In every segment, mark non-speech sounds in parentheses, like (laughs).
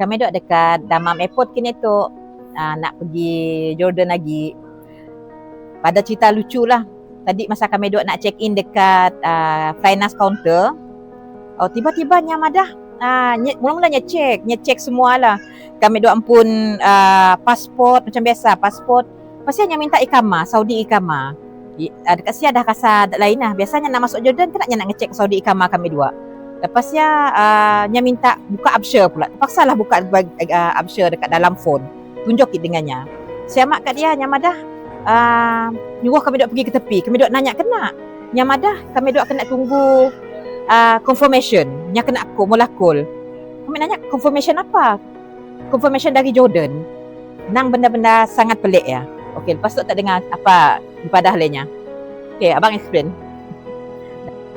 kami duduk dekat Damam Airport kini tu uh, nak pergi Jordan lagi. Pada cerita lucu lah. Tadi masa kami duduk nak check in dekat uh, finance counter, oh tiba-tiba Nyamadah uh, nye, mula-mula nyecek, nyecek semua lah. Kami duduk pun uh, pasport macam biasa, pasport. Pasti hanya minta ikama, Saudi ikama. Dekat sini ada kasar lain lah. Biasanya nak masuk Jordan, kan nak ngecek Saudi ikama kami dua. Lepas ya, uh, nya minta buka absyar pula. Terpaksa lah buka uh, absyar dekat dalam phone. Tunjuk dengannya. Saya mak kat dia, Nyamadah, uh, nyuruh kami duduk pergi ke tepi. Kami duduk nanya kena. Nyamadah, kami duduk kena tunggu uh, confirmation. Nya kena aku, molakul. Kami nanya, confirmation apa? Confirmation dari Jordan. Nang benda-benda sangat pelik ya. Okey, lepas tu tak dengar apa ibadah lainnya. Okey, abang explain.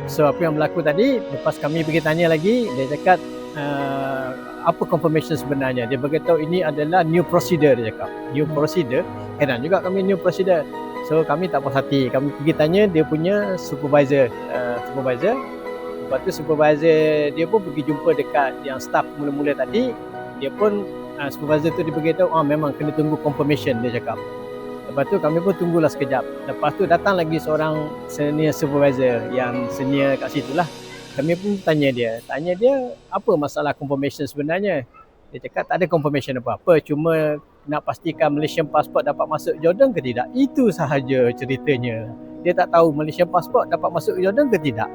So apa yang berlaku tadi lepas kami pergi tanya lagi dia cakap uh, apa confirmation sebenarnya? Dia beritahu ini adalah new procedure dia cakap. New procedure? Heran juga kami new procedure. So kami tak puas hati. Kami pergi tanya dia punya supervisor uh, supervisor. Lepas tu supervisor dia pun pergi jumpa dekat yang staff mula-mula tadi. Dia pun uh, supervisor tu dia beritahu ah memang kena tunggu confirmation dia cakap Lepas tu kami pun tunggulah sekejap. Lepas tu datang lagi seorang senior supervisor yang senior kat situ lah. Kami pun tanya dia. Tanya dia apa masalah confirmation sebenarnya. Dia cakap tak ada confirmation apa-apa. Cuma nak pastikan Malaysian passport dapat masuk Jordan ke tidak. Itu sahaja ceritanya. Dia tak tahu Malaysian passport dapat masuk Jordan ke tidak.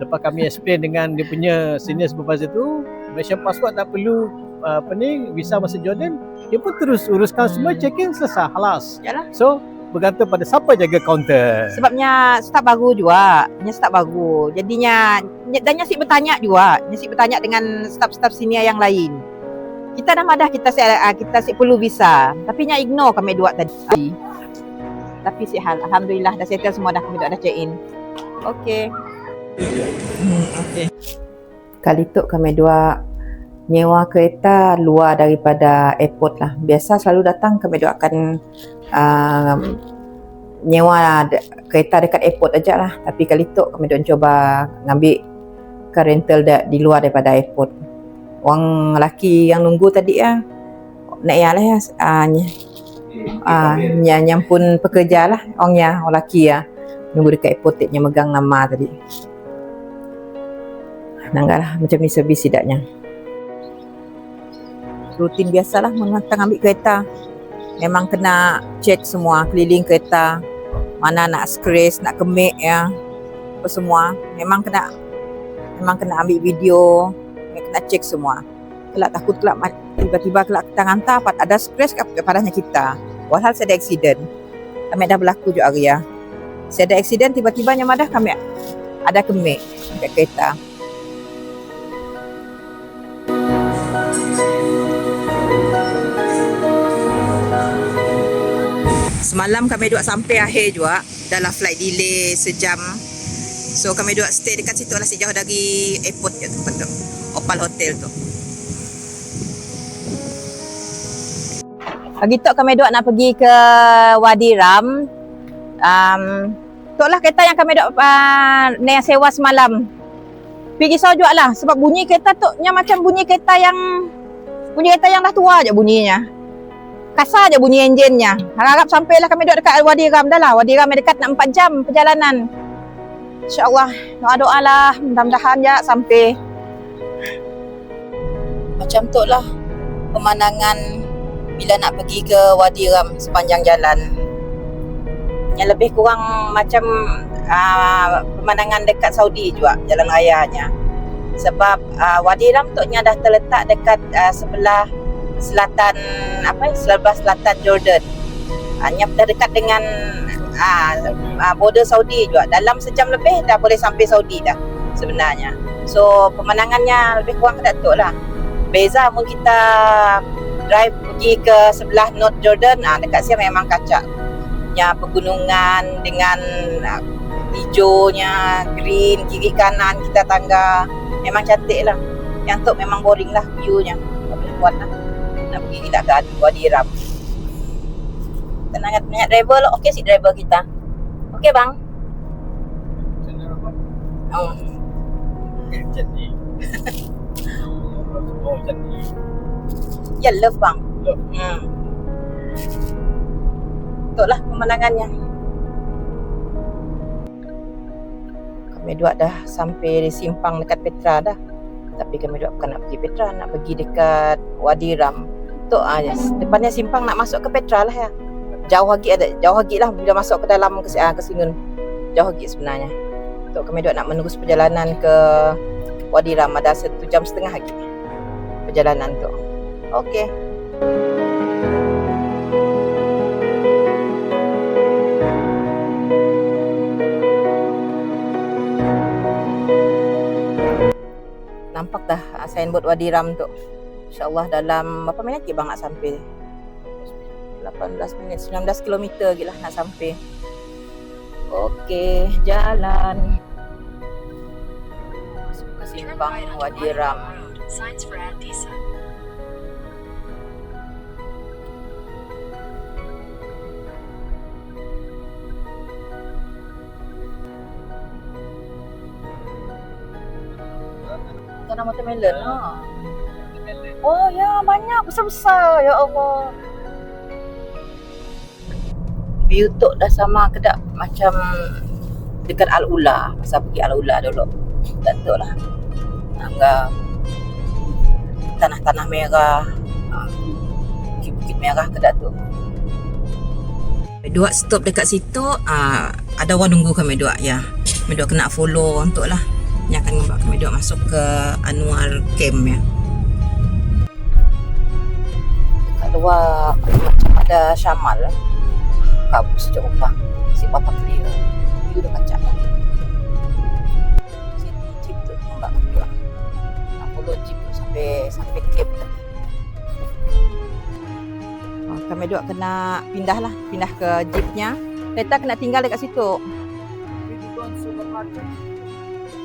Lepas kami explain dengan dia punya senior supervisor tu, Malaysian passport tak perlu apa ni visa masuk Jordan dia pun terus uruskan semua check in selesai halas Yalah. so bergantung pada siapa jaga kaunter sebabnya staf baru juga nya staf baru. Jadinya dan nyasik bertanya juga. Nyasik bertanya dengan staf-staf senior yang lain. Kita dah madah kita si ah, kita si perlu visa. Tapi nya ignore kami dua tadi. Tapi si hal alhamdulillah dah settle semua dah kami dah check in okey. Hmm, okey. Kali tu kami dua nyewa kereta luar daripada airport lah. Biasa selalu datang kami duk akan uh, nyewa de- kereta dekat airport aja lah. Tapi kali tu kami duk cuba ngambil ke rental de- di luar daripada airport. Orang lelaki yang nunggu tadi ya, nak ya lah ya. Uh, uh, yang pun pekerja lah. Orangnya, orang lelaki ya. Nunggu dekat airport dia megang nama tadi. Nanggak lah macam ni servis tidaknya rutin biasalah mengantar ambil kereta. Memang kena check semua keliling kereta. Mana nak scratch, nak kemik ya. Apa semua. Memang kena memang kena ambil video. Kena check semua. Kelak takut kelak tiba-tiba kelak kita hantar ada scratch padanya kita. Walhal saya ada accident. Kami dah berlaku juga Arya. Saya ada accident tiba-tiba nyamadah kami ada kemik dekat kereta. Semalam kami duduk sampai akhir juga. Dalam flight delay sejam. So kami duduk stay dekat situ lah Sejauh dari airport je tempat tu. Opal Hotel tu. Pagi tu kami duduk nak pergi ke Wadi Ram. Um, Tu lah kereta yang kami duduk uh, Yang sewa semalam. Pergi risau juga lah Sebab bunyi kereta tu Yang macam bunyi kereta yang Bunyi kereta yang dah tua je bunyinya kasar je bunyi enjinnya. Harap sampailah kami duduk dekat Wadi Ram dah lah. Wadi Ram dekat nak 4 jam perjalanan. InsyaAllah doa-doa lah. Mudah-mudahan ya sampai. Macam tu lah pemandangan bila nak pergi ke Wadi Ram sepanjang jalan. Yang lebih kurang macam uh, pemandangan dekat Saudi juga jalan rayanya. Sebab uh, Wadi Ram tu dah terletak dekat uh, sebelah selatan apa sebelah selatan Jordan. Hanya dah dekat dengan uh, border Saudi juga. Dalam sejam lebih dah boleh sampai Saudi dah sebenarnya. So pemandangannya lebih kurang kedatuk lah. Beza pun kita drive pergi ke sebelah North Jordan, ah dekat sini memang kacak. Ya pegunungan dengan uh, hijaunya, green kiri kanan kita tangga. Memang cantik lah. Yang tu memang boring lah view-nya. Boleh buat lah nak pergi kita ke Wadi Ram. Tenang banyak driver lah. Okey si driver kita. Okey bang. Oh. Jadi. (laughs) Oh jadi. Ya, love bang. Love. Hmm. Itulah pemandangannya. Kami dua dah sampai di simpang dekat Petra dah. Tapi kami dua bukan nak pergi Petra, nak pergi dekat Wadi Ram. Tu ah, yes. depannya simpang nak masuk ke Petra lah ya. Jauh lagi ada, jauh lagi lah bila masuk ke dalam ke, ah, ke Singun. Jauh lagi sebenarnya. Tu kami dua nak menerus perjalanan ke Wadi Ram ada satu jam setengah lagi perjalanan tu. Okey. Nampak dah ah, signboard Wadi Ram tu. InsyaAllah dalam berapa minit lagi bang nak sampai? 18 minit, 19 kilometer lagi lah nak sampai. Okey, jalan. Masuk ke simpang Wadi Ram. Signs for Antisa. Tanah watermelon lah. Oh ya, banyak besar-besar. Ya Allah. View tu dah sama ke tak? Macam dekat Al-Ula. Masa pergi Al-Ula dulu. Tak tahu lah. Anggap tanah-tanah merah. ah, Bukit-bukit merah ke tak tu. Dua stop dekat situ, uh, ada orang nunggu kami dua ya. Kami dua kena follow untuk lah. Yang akan membawa kami dua masuk ke Anwar Camp ya. Kat luar macam ada syamal. Kabut sejuk upah. Si bapa clear. View dah kacak. Sini jeep tu membawa kami dua. Nak follow jeep tu sampai sampai camp tadi. Oh, kami dua kena pindah lah. Pindah ke jeepnya. Kereta kena tinggal dekat situ.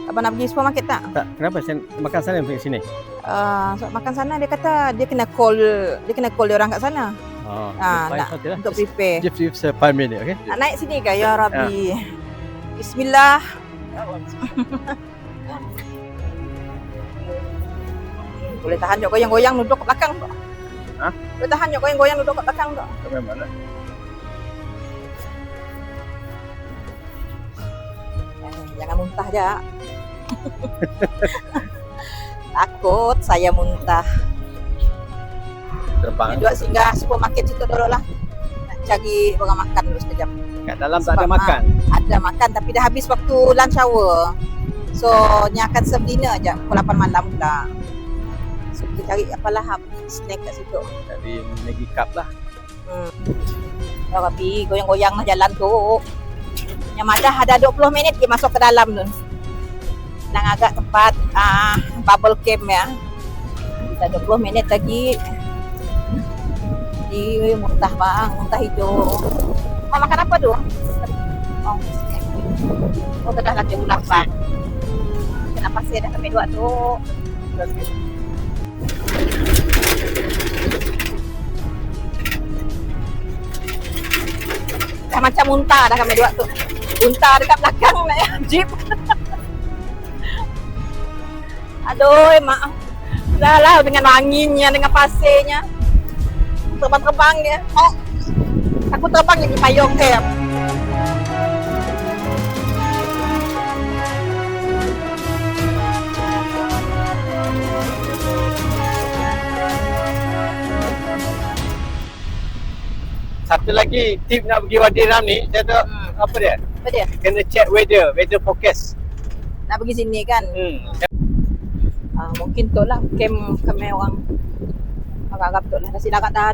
Abang nak pergi supermarket tak? Tak, kenapa saya makan sana pergi sini? Uh, makan sana dia kata dia kena call dia kena call dia orang kat sana Oh, Ah, fine, nak- okay untuk prepare. Just give us five minute, okay? Nak naik sini ke ya Rabbi? Bismillah. (laughs) Boleh tahan jok goyang-goyang duduk kat belakang tak? Ha? Boleh tahan jok goyang-goyang duduk kat belakang tak? Sampai mana? Eh, jangan muntah je. (laughs) Takut saya muntah. Terbang. Duduk singgah supermarket situ dulu lah. Nak cari orang makan dulu sekejap. Kat dalam tak ada Sebab, makan. Ada makan tapi dah habis waktu lunch hour. So, ni akan serve dinner je pukul 8 malam pula. So, kita cari apalah snack kat situ. Dari Maggie Cup lah. Hmm. Ya Rabbi, goyang-goyang lah jalan tu. Yang madah ada 20 minit dia masuk ke dalam tu. Nang agak tempat ah bubble camp ya. Kita 20 minit lagi. Di muntah bang, muntah hijau. Mau makan apa tu? Oh. Oh, dah lagi ulang bang. Kenapa sih ada kami dua tu? Dah macam muntah dah kami dua tu. Muntah dekat belakang nak (laughs) jeep. Aduh, maaf. Dah lah dengan anginnya, dengan pasirnya. Terbang-terbang dia. Oh. Aku terbang jadi payung dia. Satu lagi tip nak pergi Wadi Ram ni, dia tu Hmm. apa dia? Apa dia? Kena check weather, weather forecast. Nak pergi sini kan? Hmm. Ah, mungkin tu lah camp kami orang Agak-agak tu lah. Nasi larat dah